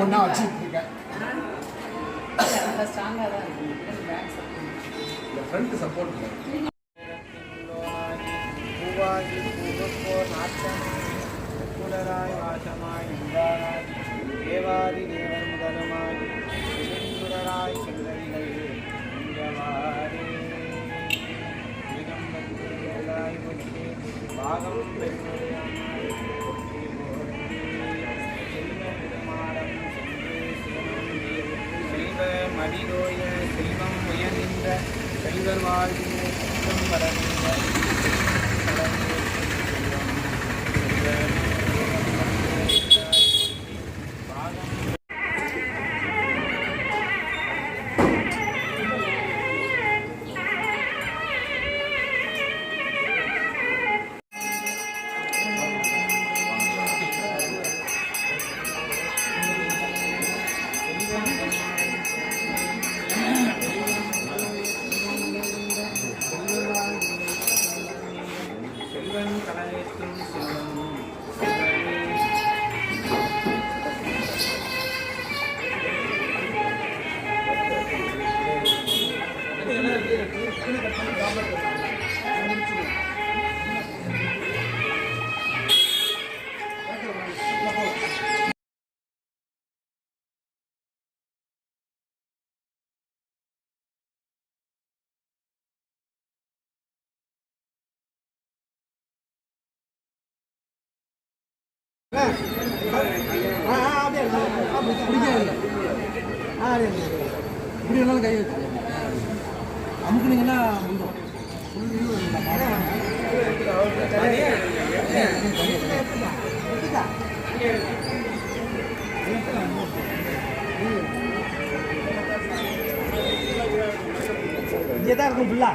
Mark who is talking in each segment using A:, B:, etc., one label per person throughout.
A: ஒன்றா வச்சுட்டு இருக்கேன்
B: ஸ்ட்ராங்காக தான் இருக்கு பேக்
A: ஃப்ரண்ட் சப்போர்ட்
C: பூவாகி பூவப்போ நாட்டம் குலராய் வாசமாய் உண்டாராய் தேவாதி தேவர் முதலுமாய் திருங்குலராய் செல்லைகள் இங்கவாரே பாகம் செல்வ மதிதோய செல்வம் உயர்ந்த செல்வர் வாழ்வினை சுத்தம்
A: இப்படி வேணாலும் கை வச்சு அமுக்குனீங்கன்னா வந்துடும்
C: இங்கே தான் இருக்கும் ஃபுல்லா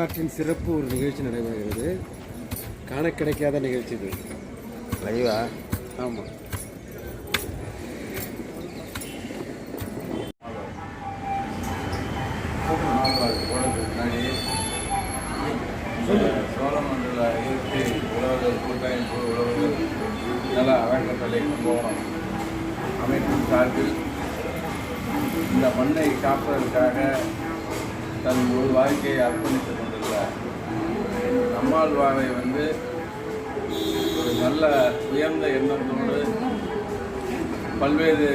D: வரலாற்றின் சிறப்பு ஒரு நிகழ்ச்சி நடைபெறுகிறது. காண கிடைக்காத நிகழ்ச்சி இது.
E: லைவா
D: ஆமாம்
F: சோழமண்டல இயற்கை உழவர்கள் கூட்டமைப்பு உழவர்கள் நல அறக்கட்டளை கும்பகோணம் அமைப்பின் சார்பில் இந்த மண்ணை காப்பதற்காக தன் ஒரு வாழ்க்கையை அர்ப்பணித்துக் கொண்டுள்ள நம்மாழ்வாரை வந்து ஒரு நல்ல உயர்ந்த எண்ணத்தோடு பல்வேறு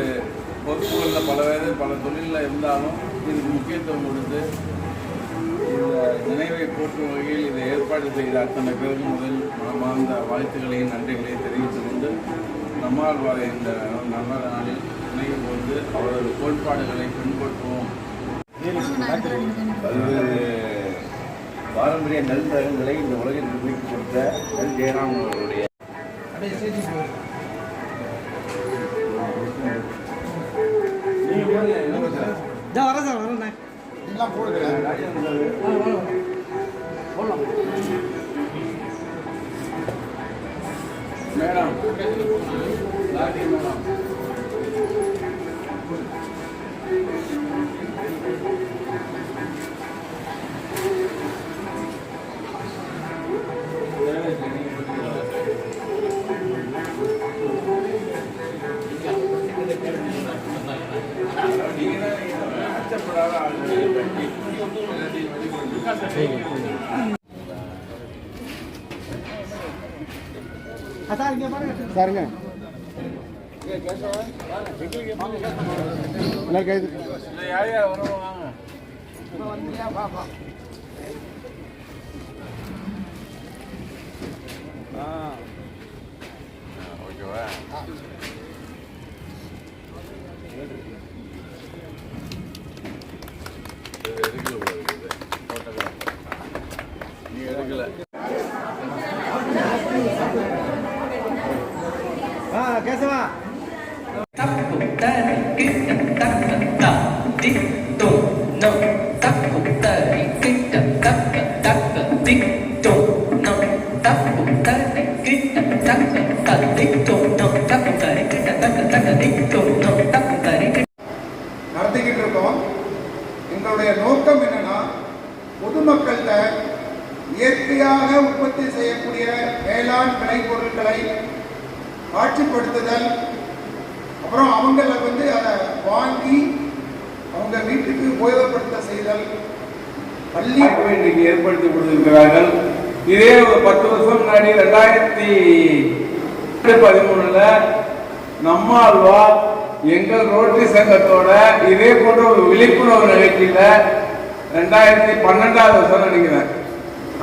F: பொறுப்புகளில் பலவேறு பல தொழிலில் இருந்தாலும் இதுக்கு முக்கியத்துவம் கொடுத்து இந்த நினைவை போற்றும் வகையில் இதை ஏற்பாடு செய்த அத்தனை பேருக்கு முதல் மனமார்ந்த வாழ்த்துக்களையும் நன்றிகளையும் தெரிவித்துக் கொண்டு நம்மாழ்வாரை இந்த நல்ல நாளில் நினைவு கொண்டு அவரது கோட்பாடுகளை பின்பற்றுவோம்.
E: பல்வேறு பாரம்பரிய நெல் ரகங்களை இந்த உலகிற்கு மீட்டு கொடுத்த நெல் ஜெயராம் அவர்களுடைய
C: பாருங்க.
D: சாருங்க எல்லாரும் கை
F: ஓகேவா?
G: கிட்ட
H: நடத்திக்கிட்டு இருக்கோம். எங்களுடைய நோக்கம் என்னன்னா பொதுமக்கள்கிட்ட இயற்கையாக உற்பத்தி செய்யக்கூடிய வேளாண் விளைபொருட்களை காட்சிப்படுத்துதல். அப்புறம் அவங்கள வந்து அதை வாங்கி அவங்க வீட்டுக்கு உபயோகப்படுத்த செய்தல். பள்ளி
F: இன்னைக்கு ஏற்படுத்தி கொடுத்திருக்கிறார்கள். இதே ஒரு பத்து வருஷம் முன்னாடி ரெண்டாயிரத்தி பதிமூணுல நம்மாழ்வா எங்கள் ரோட்டரி சங்கத்தோட இதே போன்ற ஒரு விழிப்புணர்வு நிகழ்ச்சியில ரெண்டாயிரத்தி பன்னெண்டாவது வருஷம் நினைக்கிறேன்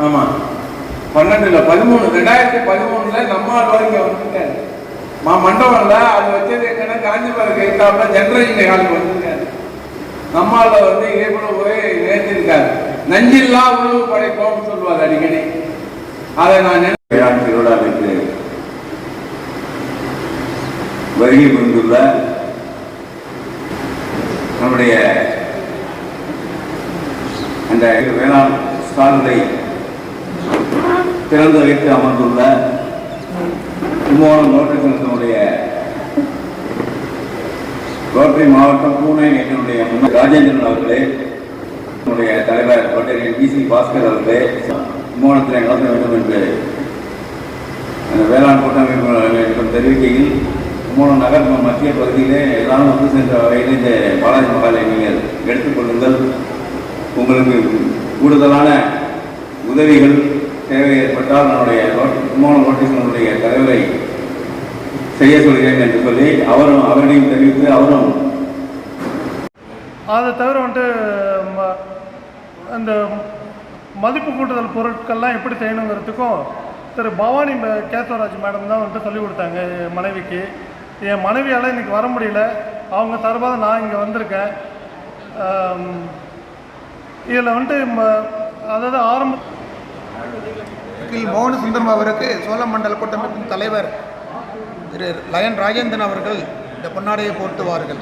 F: ஆமா. பன்னெண்டுல பதிமூணு. ரெண்டாயிரத்தி பதிமூணுல நம்மாழ்வா இங்க வந்துட்டாரு. மா மண்டபம்ல அது வச்சது எங்கன்னா காஞ்சிபுரம் கைத்தாப்புல ஜெனரல் ஹாலுக்கு வந்திருக்காரு நம்மால வந்து இதே போல போய் நினைச்சிருக்காரு நஞ்சில்லா உணவு படைப்போம்னு சொல்லுவார் அடிக்கடி. அதை நான் நினை-
E: திருவிழாவிற்கு வருகை புரிந்துள்ள நம்முடைய அந்த வேளாண் ஸ்டால்களை திறந்து வைத்து அமர்ந்துள்ள கும்பகோணம் ரோட்டரி சங்கத்தினுடைய ரோட்டரி மாவட்டம் பூனை என்னுடைய ராஜேந்திரன் அவர்களே நம்முடைய தலைவர் ரோட்டரி பிசி பாஸ்கர் அவர்களே கும்பகோணத்தில் கலந்து வேண்டும் என்று அந்த வேளாண் கூட்டமைப்பு தெரிவிக்கையில் கும்பகோணம் நகர் மத்திய பகுதியிலே எல்லாரும் வந்து சென்ற வகையில் இந்த பாலாஜி மகாலை நீங்கள் எடுத்துக்கொள்ளுங்கள் உங்களுக்கு கூடுதலான உதவிகள் தேவை ஏற்பட்டால் நம்முடைய கும்பகோணம் தலைவரை செய்ய சொல்கிறேன் என்று சொல்லி அவரும் அவரையும் தெரிவித்து அவரும்
I: அதை தவிர வந்துட்டு ம- அந்த மதிப்பு கூட்டுதல் பொருட்கள்லாம் எப்படி செய்யணுங்கிறதுக்கும் திரு பவானி கேசவராஜ் மேடம் தான் வந்துட்டு சொல்லிக் கொடுத்தாங்க என் மனைவிக்கு. என் மனைவியால் இன்னைக்கு வர முடியல. அவங்க சார்பாக நான் இங்கே வந்திருக்கேன். இதில் வந்துட்டு ம- அதாவது ஆரம்ப
A: கீழ் மோகன சுந்தரம் அவருக்கு சோழ மண்டல கூட்டமைப்பின் தலைவர் திரு லயன் ராஜேந்திரன் அவர்கள் இந்த பொன்னாடையை போர்த்துவார்கள்.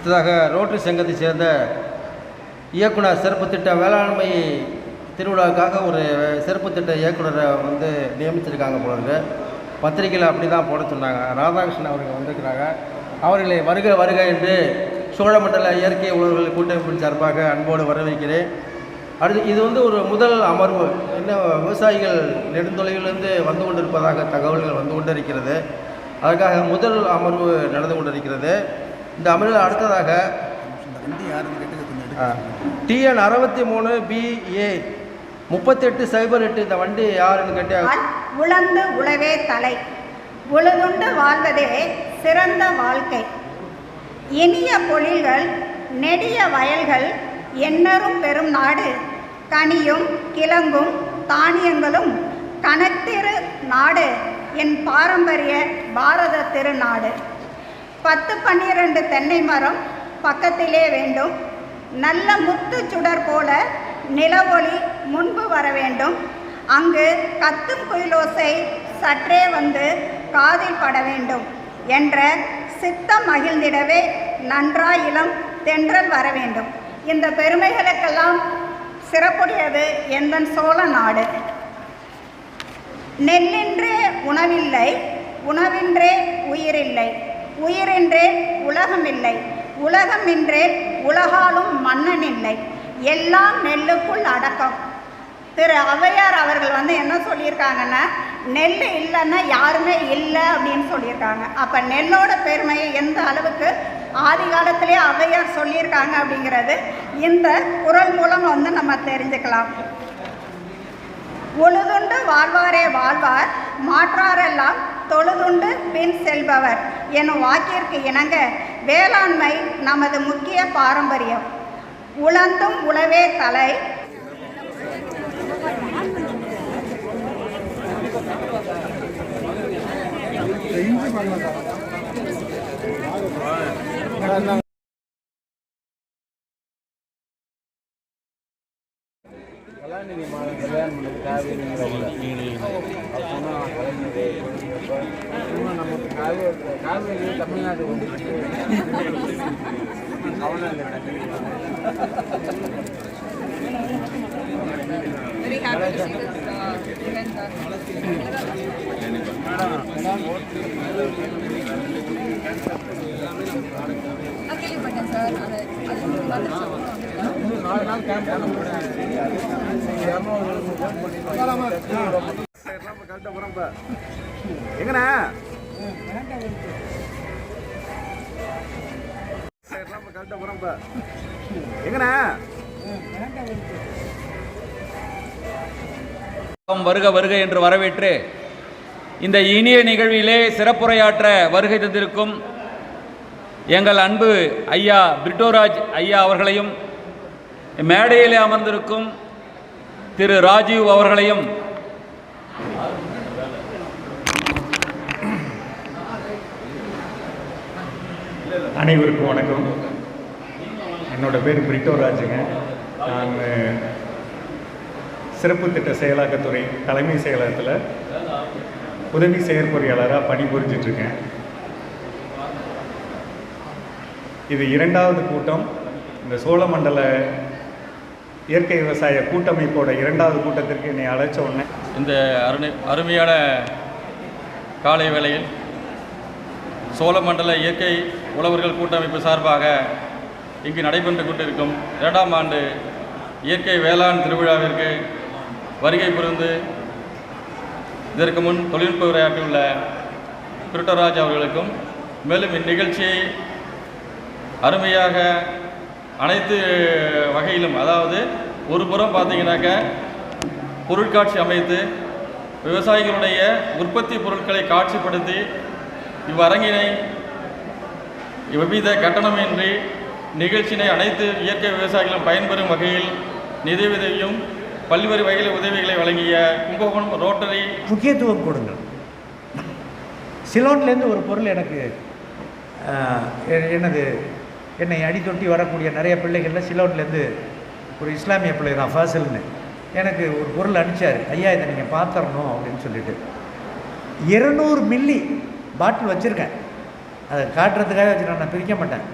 J: அடுத்ததாக ரோட்டரி சங்கத்தை சேர்ந்த இயக்குனர் சிறப்பு திட்ட வேளாண்மை திருவிழாவுக்காக ஒரு சிறப்பு திட்ட இயக்குனரை வந்து நியமிச்சிருக்காங்க போல இருக்கு. பத்திரிக்கையில் அப்படி தான் போட சொன்னாங்க. ராதாகிருஷ்ணன் அவர்கள் வந்திருக்கிறாங்க. அவர்களை வருக வருக என்று சோழமண்டல இயற்கை உழவர்கள் கூட்டமைப்பின் சார்பாக அன்போடு வரவேற்கிறேன். அடுத்து இது வந்து ஒரு முதல் அமர்வு. இன்னும் விவசாயிகள் நெடுந்தொலைவிலிருந்து வந்து கொண்டிருப்பதாக தகவல்கள் வந்து கொண்டிருக்கிறது. அதற்காக முதல் அமர்வு நடந்து கொண்டிருக்கிறது. இந்த அமர்வில் அடுத்ததாக டிஎன் அறுபத்தி மூணு பிஏ முப்பத்தெட்டு சைபர் எட்டு இந்த வண்டி யாருன்னு கேட்டால்
K: உழந்து உழவே தலை. உழுதுண்டு வாழ்வதே சிறந்த வாழ்க்கை. இனிய பொழில்கள் நெடிய வயல்கள் எண்ணரும் பெரும் நாடு. கனியும் கிழங்கும் தானியங்களும் கணத்திரு நாடு. என் பாரம்பரிய பாரத திருநாடு. பத்து பன்னிரண்டு தென்னை மரம் பக்கத்திலே வேண்டும். நல்ல முத்து சுடர் போல நிலவொளி முன்பு வர வேண்டும். அங்கு கத்தும் குயிலோசை சற்றே வந்து காதில் பட வேண்டும் என்ற சித்தம் மகிழ்ந்திடவே நன்றாய் இளம் தென்றல் வர வேண்டும். இந்த பெருமைகளுக்கெல்லாம் சிறப்புடையது எந்தன் சோழ நாடு. நெல்லின்றே உணவில்லை உணவின்றே உயிரில்லை. உயிரின்றே உலகமில்லை. உலகமின்றே உலகாலும் மன்னன் இல்லை எல்லாம் நெல்லுக்குள் அடக்கம். திரு ஔவையார் அவர்கள் வந்து என்ன சொல்லியிருக்காங்கன்னா நெல் இல்லைன்னா யாருமே இல்லை அப்படின்னு சொல்லியிருக்காங்க. அப்போ நெல்லோட பெருமையை எந்த அளவுக்கு ஆதி காலத்திலே ஔவையார் சொல்லியிருக்காங்க அப்படிங்கிறது இந்த குரல் மூலம் வந்து நம்ம தெரிஞ்சுக்கலாம். உழுதுண்டு வாழ்வாரே வாழ்வார் மாற்றாரெல்லாம் தொழுதுண்டு பின் செல்பவர். எனும் வாக்கிற்கு இணங்க வேளாண்மை நமது முக்கிய பாரம்பரியம். உழந்தும் உழவே தலை.
L: கலாநிதி மாதம் கல்யாணம் பண்ணது காவேரி அவர் சொன்னால் இன்னும் நமக்கு காவேரி காவேரி தமிழ்நாடு வந்துச்சு அவனும் இல்லை நாலு நாள் கேம்ப்
M: எங்கண்ணா? கரெக்டாக போகிறோம் இப்போ எங்கண்ணா?
N: வருக வருக என்று வரவேற்று இந்த இனிய நிகழ்விலே சிறப்புரையாற்ற வருகை தந்திருக்கும் எங்கள் அன்பு ஐயா பிரிட்டோராஜ் ஐயா அவர்களையும் மேடையிலே அமர்ந்திருக்கும் திரு ராஜீவ் அவர்களையும்
O: அனைவருக்கும் வணக்கம். என்னோட பேர் பிரிட்டோ ராஜுங்க நான் சிறப்பு திட்ட செயலாக்கத்துறை தலைமை செயலகத்தில் உதவி செயற்பொறியாளராக பணிபுரிஞ்சிட்ருக்கேன். இது இரண்டாவது கூட்டம். இந்த சோழமண்டல இயற்கை விவசாய கூட்டமைப்போட இரண்டாவது கூட்டத்திற்கு என்னை அழைச்ச உடனே.
N: இந்த அருணை அருமையான காலை வேளையில் சோழமண்டல இயற்கை உழவர்கள் கூட்டமைப்பு சார்பாக இங்கு நடைபெற்று கொண்டிருக்கும் இரண்டாம் ஆண்டு இயற்கை வேளாண் திருவிழாவிற்கு வருகை புரிந்து இதற்கு முன் தொழில்நுட்ப உரையாற்றியுள்ள கிருட்டராஜ் அவர்களுக்கும் மேலும் இந்நிகழ்ச்சியை அருமையாக அனைத்து வகையிலும் அதாவது ஒரு புறம் பார்த்தீங்கன்னாக்க பொருட்காட்சி அமைத்து விவசாயிகளுடைய உற்பத்தி பொருட்களை காட்சிப்படுத்தி இவ்வரங்கினை எவ்வித கட்டணமின்றி நிகழ்ச்சியினை அனைத்து இயற்கை விவசாயிகளும் பயன்பெறும் வகையில் நிதியுதவியும் பல்வேறு வகையில் உதவிகளை வழங்கிய கும்பகோணம் ரோட்டரி
P: முக்கியத்துவம் கொடுங்கள். சிலோன்லேருந்து ஒரு பொருள் எனக்கு என்னது என்னை அடித்தொட்டி வரக்கூடிய நிறைய பிள்ளைகளில் சிலோன்லேருந்து ஒரு இஸ்லாமிய பிள்ளை தான் ஃபாசல்னு. எனக்கு ஒரு பொருள் அனுப்பிச்சார். ஐயா இதை நீங்கள் பார்த்துடணும் அப்படின்னு சொல்லிட்டு. இருநூறு மில்லி பாட்டில் வச்சுருக்கேன். அதை காட்டுறதுக்காக வச்சுருக்கேன். நான் பிரிக்க மாட்டேன்.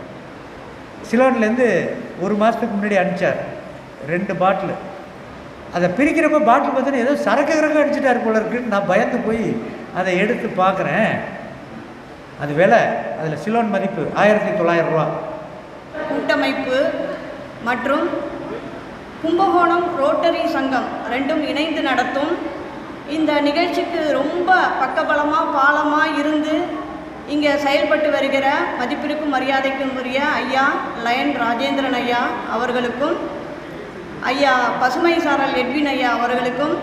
P: சிலோன்லேருந்து ஒரு மாதத்துக்கு முன்னாடி அனுப்பிச்சார். ரெண்டு பாட்டில். அதை பிரிக்கிறப்ப பாட்டில் பார்த்தீங்கன்னா ஏதோ சரக்கு கிரகம் அடிச்சுட்டார் போல இருக்குன்னு நான் பயந்து போய் அதை எடுத்து பார்க்குறேன். அது விலை அதில் சிலோன் மதிப்பு ஆயிரத்தி தொள்ளாயிரம் ரூபா.
Q: கூட்டமைப்பு மற்றும் கும்பகோணம் ரோட்டரி சங்கம் ரெண்டும் இணைந்து நடத்தும் இந்த நிகழ்ச்சிக்கு ரொம்ப பக்கபலமாக பாலமாக இருந்து இங்கே செயல்பட்டு வருகிற மதிப்பிற்கும் மரியாதைக்கும் உரிய ஐயா லயன் ராஜேந்திரன் ஐயா அவர்களுக்கும் ஐயா பசுமை சாரல் எட்வின் ஐயா அவர்களுக்கும்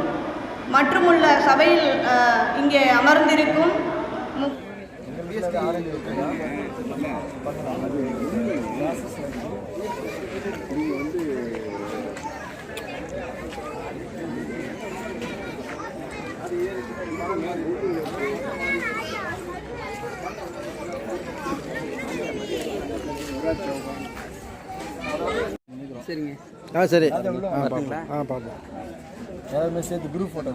Q: மற்றுமுள்ள சபையில் இங்கே அமர்ந்திருக்கும் மு-
L: சரிங்க
J: ஆ சரி
L: ஆ, பார்ப்போம்.
J: ஆ பார்ப்போம்.
L: எல்லாருமே சேர்த்து குரூப் ஃபோட்டோ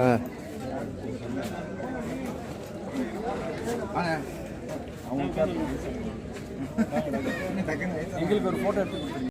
J: ஆ.
L: எங்களுக்கு ஒரு ஃபோட்டோ எடுத்து கொடுத்துருங்க